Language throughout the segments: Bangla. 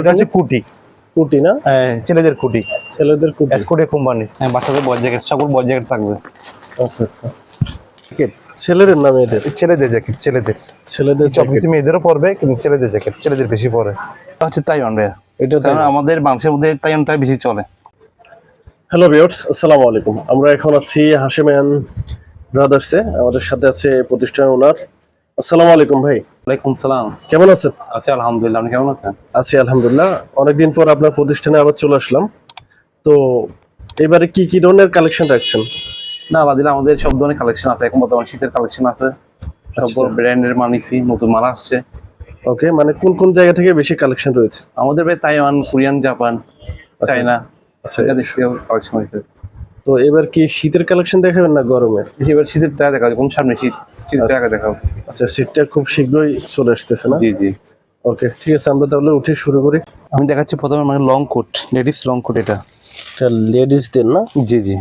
এটা হচ্ছে কুটি কুটি না? হ্যাঁ, ছেলেদের কুটি ছেলেদের কুটি এসকোটে কোম্পানি হ্যাঁ বাচ্চাদের বয় জ্যাকেট সকল জ্যাকেট থাকবে। আচ্ছা আচ্ছা। ছেলের না মেয়েদের? ছেলেদের জ্যাকেট ছেলেদের। ছেলেদের মেয়েদেরও পরবে কিন্তু ছেলেদের জ্যাকেট ছেলেদের বেশি পরে। এটা হচ্ছে তাইওয়ান রে এটা কারণ আমাদের বাংলাদেশের মধ্যে তাইওয়ানটাই বেশি চলে। হ্যালো ভিউয়ার্স আসসালামু আলাইকুম। আমরা এখন আছি হাসিমান ব্রাদার্সে। আমাদের সাথে আছে প্রতিষ্ঠান ওনার আসসালামু আলাইকুম ভাই। ওয়ালাইকুম সালাম। কেমন আছেন? আচ্ছা আলহামদুলিল্লাহ আপনি কেমন আছেন? আছি আলহামদুলিল্লাহ। অনেকদিন পর আপনার প্রতিষ্ঠানে আবার চলে আসলাম। তো এবারে কি কি ধরনের কালেকশন রাখছেন? না বাদিলে আমাদের সব ধরনের কালেকশন আছে। এখন বর্তমানে শীতের কালেকশন আছে। সব আচ্ছা। ব্র্যান্ডের মানিফি নতুন মাল আসছে। ওকে মানে কোন কোন জায়গা থেকে বেশি কালেকশন রয়েছে? আমাদের ভাই তাইওয়ান কোরিয়ান জাপান চায়না আচ্ছা। এটা দেশীয় কালেকশন হয়েছে। তো এবার কি শীতের কালেকশন দেখাবেন না গরমের? এবার শীতের দেখা যাবে কোন সামনে শীত? শীতের আগে দেখাও। আচ্ছা সিটটা খুব শীঘ্রই চলে আসতেছে না? জি জি। ওকে ঠিক আছে আমরা তাহলে উঠে শুরু করি। আমি দেখাচ্ছি প্রথমে মানে long coat ladies long coat এটা। এটা লেডিসদের না? জি জি।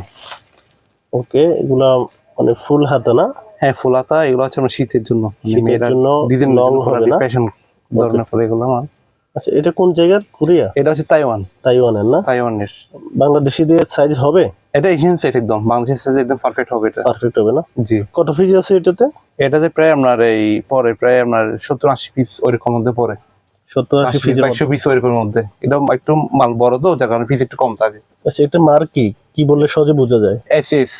ওকে এগুলা মানে ফুল হাতা না? হ্যাঁ ফুলাতা এগুলো হচ্ছে আমার শীতের জন্য। শীতের জন্য ডিজাইন long হবে না? ফ্যাশন ধরনের করে এগুলো আমার। আচ্ছা এটা কোন জায়গার কোরিয়া? এটা হচ্ছে তাইওয়ান। তাইওয়ানের না? তাইওয়ানের। বাংলাদেশিদের সাইজ হবে? এটা এশিয়ান সাইজ একদম। বাংলাদেশের সাইজ একদম পারফেক্ট হবে এটা। পারফেক্ট হবে না? জি। কত পিস আছে এটাতে? এটাতে প্রায় আপনার এই পরে প্রায় আপনার সত্তর আশি পিস ওইরকম মধ্যে পরে সত্তর আশি পিস একশো পিস ওইরকম মধ্যে। এটা একটু মাল বড় তো যার কারণে পিস একটু কম থাকে। আচ্ছা এটা মার কি? কি বললে সহজে বোঝা যায়? এস এস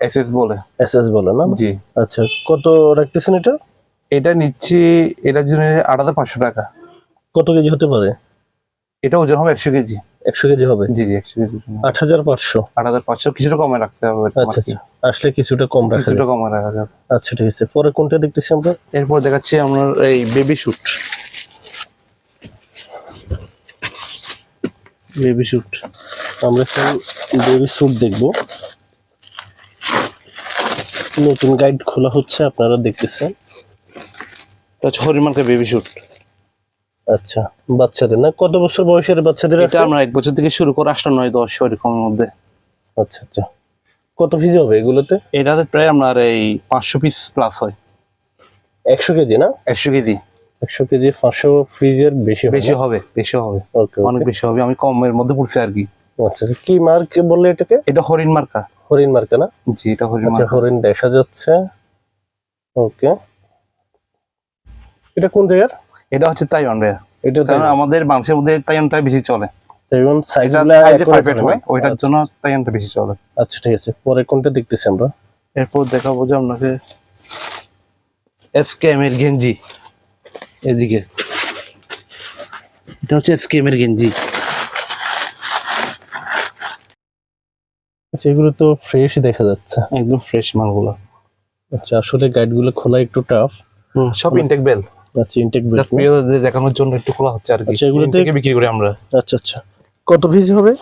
এস এস বলে। এস এস বলে না? জি। আচ্ছা কত রাখতেছেন এটা? এটা নিচ্ছি এটার জন্য আট হাজার পাঁচশো টাকা। কত কেজি হতে পারে? এটা ওজন হবে একশো কেজি। একশো কেজি হবে? জি জি একশো কেজি আট হাজার পাঁচশো। আট হাজার পাঁচশো কিছুটা কমে রাখতে হবে আচ্ছা আচ্ছা। আসলে কিছুটা কম রাখা কিছুটা। কমে রাখা যাবে। আচ্ছা ঠিক আছে। পরে কোনটা দেখতেছি আমরা? এরপর দেখাচ্ছি আপনার এই বেবি শুট বেবি স্যুট আমরা এখন বেবি স্যুট দেখব। নতুন গাইড খোলা হচ্ছে আপনারা দেখতেছেন। হচ্ছে হরিমানকে বেবি শুট আচ্ছা বাচ্চাদের না? কত বছর বয়সের বাচ্চাদের এটা আমরা এক বছর থেকে শুরু করে আসলে নয় দশ ওইরকমের মধ্যে। আচ্ছা আচ্ছা। কত পিস হবে এগুলোতে? এটাতে প্রায় আপনার এই পাঁচশো পিস প্লাস হয়। একশো কেজি না? একশো কেজি। একশো কেজি পাঁচশো ফ্রিজের বেশি বেশি হবে বেশি হবে। ওকে অনেক বেশি হবে আমি কমের মধ্যে পড়ছি আর কি। আচ্ছা আচ্ছা। কি মার্ক বললে এটাকে? এটা হরিণ মার্কা। হরিণ মার্কা না? জি এটা হরিণ আচ্ছা মার্কা। হরিণ দেখা যাচ্ছে। ওকে এটা কোন জায়গার? এটা হচ্ছে তাইওয়ান রে এটা কারণ আমাদের বাংলাদেশের মধ্যে তাইওয়ানটাই বেশি চলে। তেমন সাইজ এটা সাইজে পারফেক্ট হয় ওইটার জন্য তাইওয়ানটা বেশি চলে। আচ্ছা ঠিক আছে। পরে কোনটা দেখতেছি আমরা? এরপর দেখাবো যে আপনাকে এফকেএম এর গেঞ্জি এদিকে। এটা হচ্ছে এফকেএম এর গেঞ্জি আচ্ছা এগুলো তো ফ্রেশ দেখা যাচ্ছে। একদম ফ্রেশ মালগুলো। আচ্ছা আসলে গাইডগুলো খোলা একটু টাফ সব ইনটেক বেল আচ্ছা ইনটেক জাস্ট দেখানোর জন্য একটু খোলা হচ্ছে আর কি। আচ্ছা, এগুলোতে- এগুলোতে বিক্রি করি আমরা। আচ্ছা আচ্ছা। কত পিস হবে?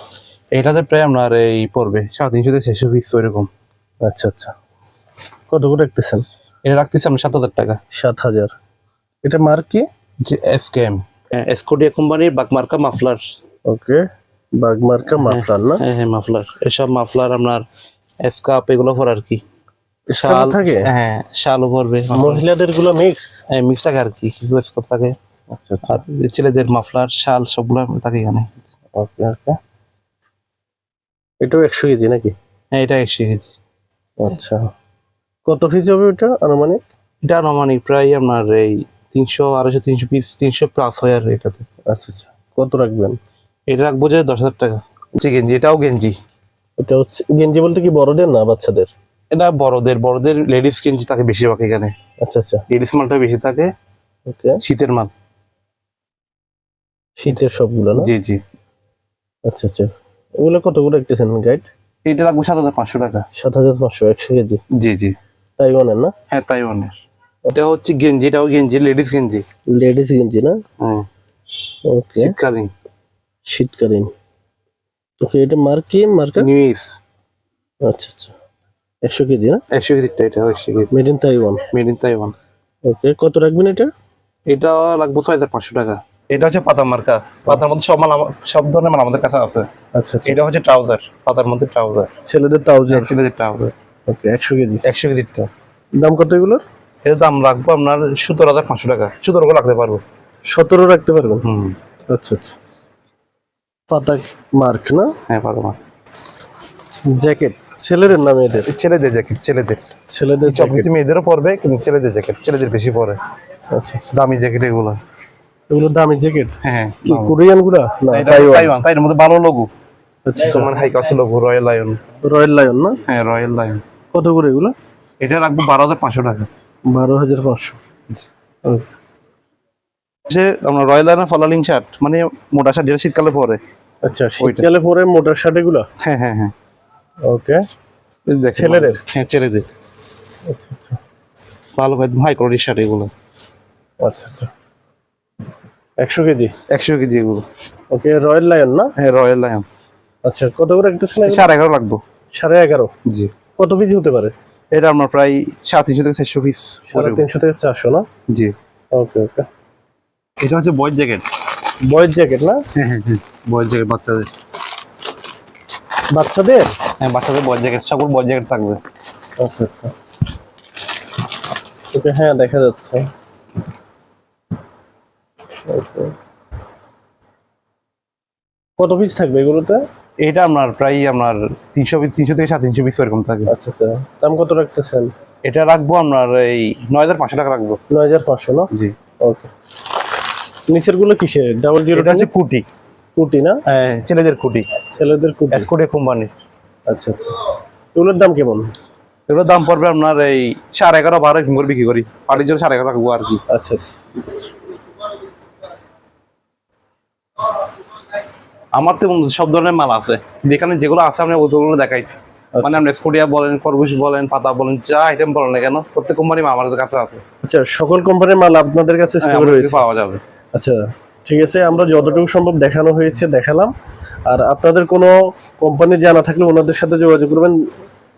এটাতে প্রায় আপনার এই পড়বে। সাড়ে তিনশো থেকে ছয়শো পিস ওইরকম। আচ্ছা আচ্ছা। কত করে রাখতেছেন? এটা রাখতেছি আমরা সাত হাজার টাকা। সাত হাজার। এটা মার্ক কি? যে এফকেএম এসকোডিয়া কোম্পানির বাগমার্কা মাফলার। ওকে বাগমার্কা মাফলার না? হ্যাঁ হ্যাঁ মাফলার। এসব মাফলার আপনার এসকাপ এগুলো পর আর কি। শাল থাকে? হ্যাঁ শালও পরবে। মহিলাদেরগুলো মিক্স হ্যাঁ মিক্স থাকে আর কি স্কোপ থাকে। আচ্ছা আচ্ছা। আর ছেলেদের মাফলার শাল সবগুলো থাকে এখানে। ওকে ওকে এটাও একশো কেজি নাকি? হ্যাঁ এটা একশো কেজি। আচ্ছা। কত পিস হবে ওটা আনুমানিক? এটা আনুমানিক প্রায় আপনার এই তিনশো আড়াইশো তিনশো পিস তিনশো প্লাস হয় আর এটাতে। আচ্ছা আচ্ছা। কত রাখবেন? এটা রাখব যে দশ হাজার টাকা। হচ্ছে গেঞ্জি এটাও গেঞ্জি এটা হচ্ছে গেঞ্জি বলতে কি বড়দের না বাচ্চাদের? এটা বড়দের বড়দের লেডিস গেঞ্জি থাকে বেশিরভাগ এখানে। আচ্ছা আচ্ছা। লেডিস মালটা বেশি থাকে। ওকে। শীতের মাল। শীতের সবগুলো না? জি জি। আচ্ছা আচ্ছা। ওগুলো কত করে রাখতেছেন গাইড এটা লাগবে সাত হাজার পাঁচশো টাকা। সাত হাজার পাঁচশো একশো কেজি? জি জি। তাইওয়ানের না? হ্যাঁ তাইওয়ানের। এটা হচ্ছে গেঞ্জি এটাও গেঞ্জি লেডিস গেঞ্জি। লেডিস গেঞ্জি না? হ্যাঁ ওকে। শীতকালীন। শীতকালীন। ওকে এটা মার্ক মার্কা নিউ ইস আচ্ছা আচ্ছা। একশো কেজি না? একশো কেজিটা এটা একশো KG. Made in Taiwan made in Taiwan okay কত রাখবেন এটা? এটা লাগবে ছয় হাজার পাঁচশো টাকা। এটা হচ্ছে পাতা মার্কা। পাতার মধ্যে সব মাল সব ধরনের মাল আমাদের কাছে আছে। আচ্ছা আচ্ছা। এটা হচ্ছে ট্রাউজার পাতার মধ্যে ট্রাউজার। ছেলেদের ট্রাউজার। ছেলেদের ট্রাউজার। ওকে একশো কেজি। একশো কেজিটা দাম কত এগুলোর? এর দাম রাখব আপনার সতেরো হাজার পাঁচশো টাকা। সতেরো করে রাখতে পারব। সতেরো রাখতে পারবেন? হুম। আচ্ছা আচ্ছা। পাতা মার্ক না? হ্যাঁ পাতা মার্ক। জ্যাকেট। ছেলের না মেয়েদের? ছেলেদের জ্যাকেট ছেলেদের। ছেলেদের জ্যাকেট মেয়েদেরও পরবে কিন্তু ছেলেদের জ্যাকেট ছেলেদের বেশি পরে। আচ্ছা আচ্ছা। দামি জ্যাকেট এগুলো। এগুলো দামি জ্যাকেট হ্যাঁ কি কোরিয়ানগুলা না তাইওয়ান তাইওয়ান তাই মধ্যে ভালো লোগো আচ্ছা তোমার high class logo royal lion royal lion না? হ্যাঁ রয়্যাল লায়ন কত করে এগুলো? এটা রাখব বারো হাজার পাঁচশো টাকা। বারো হাজার পাঁচশো। যে আমরা রয়্যাল লায়নের ফলালিং শার্ট মানে মোটা শার্ট যেটা শীতকালে পরে। আচ্ছা শীতকালে পরে মোটর শার্ট এগুলো? হ্যাঁ হ্যাঁ হ্যাঁ। ওকে। ছেলেদের? হ্যাঁ ছেলেদের। আচ্ছা আচ্ছা। ভালো একদম হাই কোয়ালিটির শার্ট এগুলো। আচ্ছা আচ্ছা। একশো কেজি? একশো কেজি এগুলো। ওকে রয়্যাল লায়ন না? হ্যাঁ রয়্যাল লায়ন আচ্ছা কত করে এগুলো? সাড়ে এগারো লাগবো। সাড়ে এগারো? জি। কত পিজি হতে পারে? এটা আমরা প্রায় সাড়ে তিনশো থেকে চারশো পিস সাড়ে তিনশো থেকে চারশো না? জি। ওকে ওকে এটা হচ্ছে বয়েজ জ্যাকেট বয়ের জ্যাকেট না? হ্যাঁ হ্যাঁ হ্যাঁ। বয়েজ জ্যাকেট বাচ্চাদের। বাচ্চাদের? হ্যাঁ বাচ্চাদের বয়েজ জ্যাকেট সকল বয়েজ জ্যাকেট থাকবে। আচ্ছা আচ্ছা। ওকে হ্যাঁ দেখা যাচ্ছে। কত পিস থাকবে এগুলোতে? এটা আপনার প্রায় আপনার তিনশো তিনশো থেকে সাড়ে তিনশো পিস এরকম থাকে। আচ্ছা আচ্ছা। দাম কত রাখতেছেন? এটা রাখব আপনার এই নয় হাজার পাঁচশো টাকা রাখব। নয় হাজার পাঁচশো না? জি। ওকে। নিচেরগুলো কিসের? ডাবল জিরো এটা হচ্ছে কুটি কুটি না? হ্যাঁ, ছেলেদের কুটি ছেলেদের কুটি এসকোটে কোম্পানি আচ্ছা আচ্ছা। এগুলোর দাম কেমন? এগুলোর দাম পড়বে আপনার এই সাড়ে এগারো বারো এরকম করে বিক্রি করি। পাটির জন্য সাড়ে এগারো রাখব আর কি। আচ্ছা আচ্ছা। আমার তো সব ধরনের মাল আছে। যেখানে যেগুলো আছে আমি ওগুলো দেখাই। মানে আপনি স্কুটিয়া বলেন খরগোশ বলেন পাতা বলেন যা আইটেম বলেন না কেন প্রত্যেক কোম্পানি আমাদের কাছে আছে। আচ্ছা সকল কোম্পানির মাল আপনাদের কাছে হ্যাঁ, স্টোর রয়েছে। কাছে পাওয়া যাবে। আচ্ছা ঠিক আছে আমরা যতটুকু সম্ভব দেখানো হয়েছে দেখালাম। আর আপনাদের কোনো কোম্পানি জানা থাকলে ওনাদের সাথে যোগাযোগ করবেন?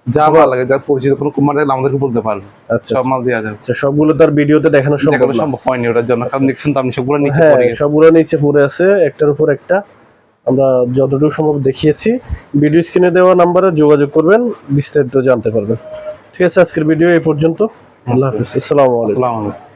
যা ভালো লাগে যার পরিচিত কোনো কোম্পানি থাকলে আমাদেরকে বলতে পারবে আচ্ছা সব মাল দেওয়া যাবে। আচ্ছা সবগুলো তার ভিডিওতে দেখানো সম্ভব না। সম্ভব হয়নি ওটার জন্য কারণ দেখছেন তো আপনি সবগুলো নিচে হ্যাঁ পড়ে গেছে। সবগুলো নিচে পড়ে আছে একটার উপর একটা। আমরা যতটুকু সম্ভব দেখিয়েছি। ভিডিও স্ক্রিনে দেওয়া নাম্বারে যোগাযোগ করবেন বিস্তারিত জানতে পারবেন। ঠিক আছে আজকের ভিডিও এই পর্যন্ত। আল্লাহ হাফিজ। আসসালামু আলাইকুম। আসসালামু আলাইকুম।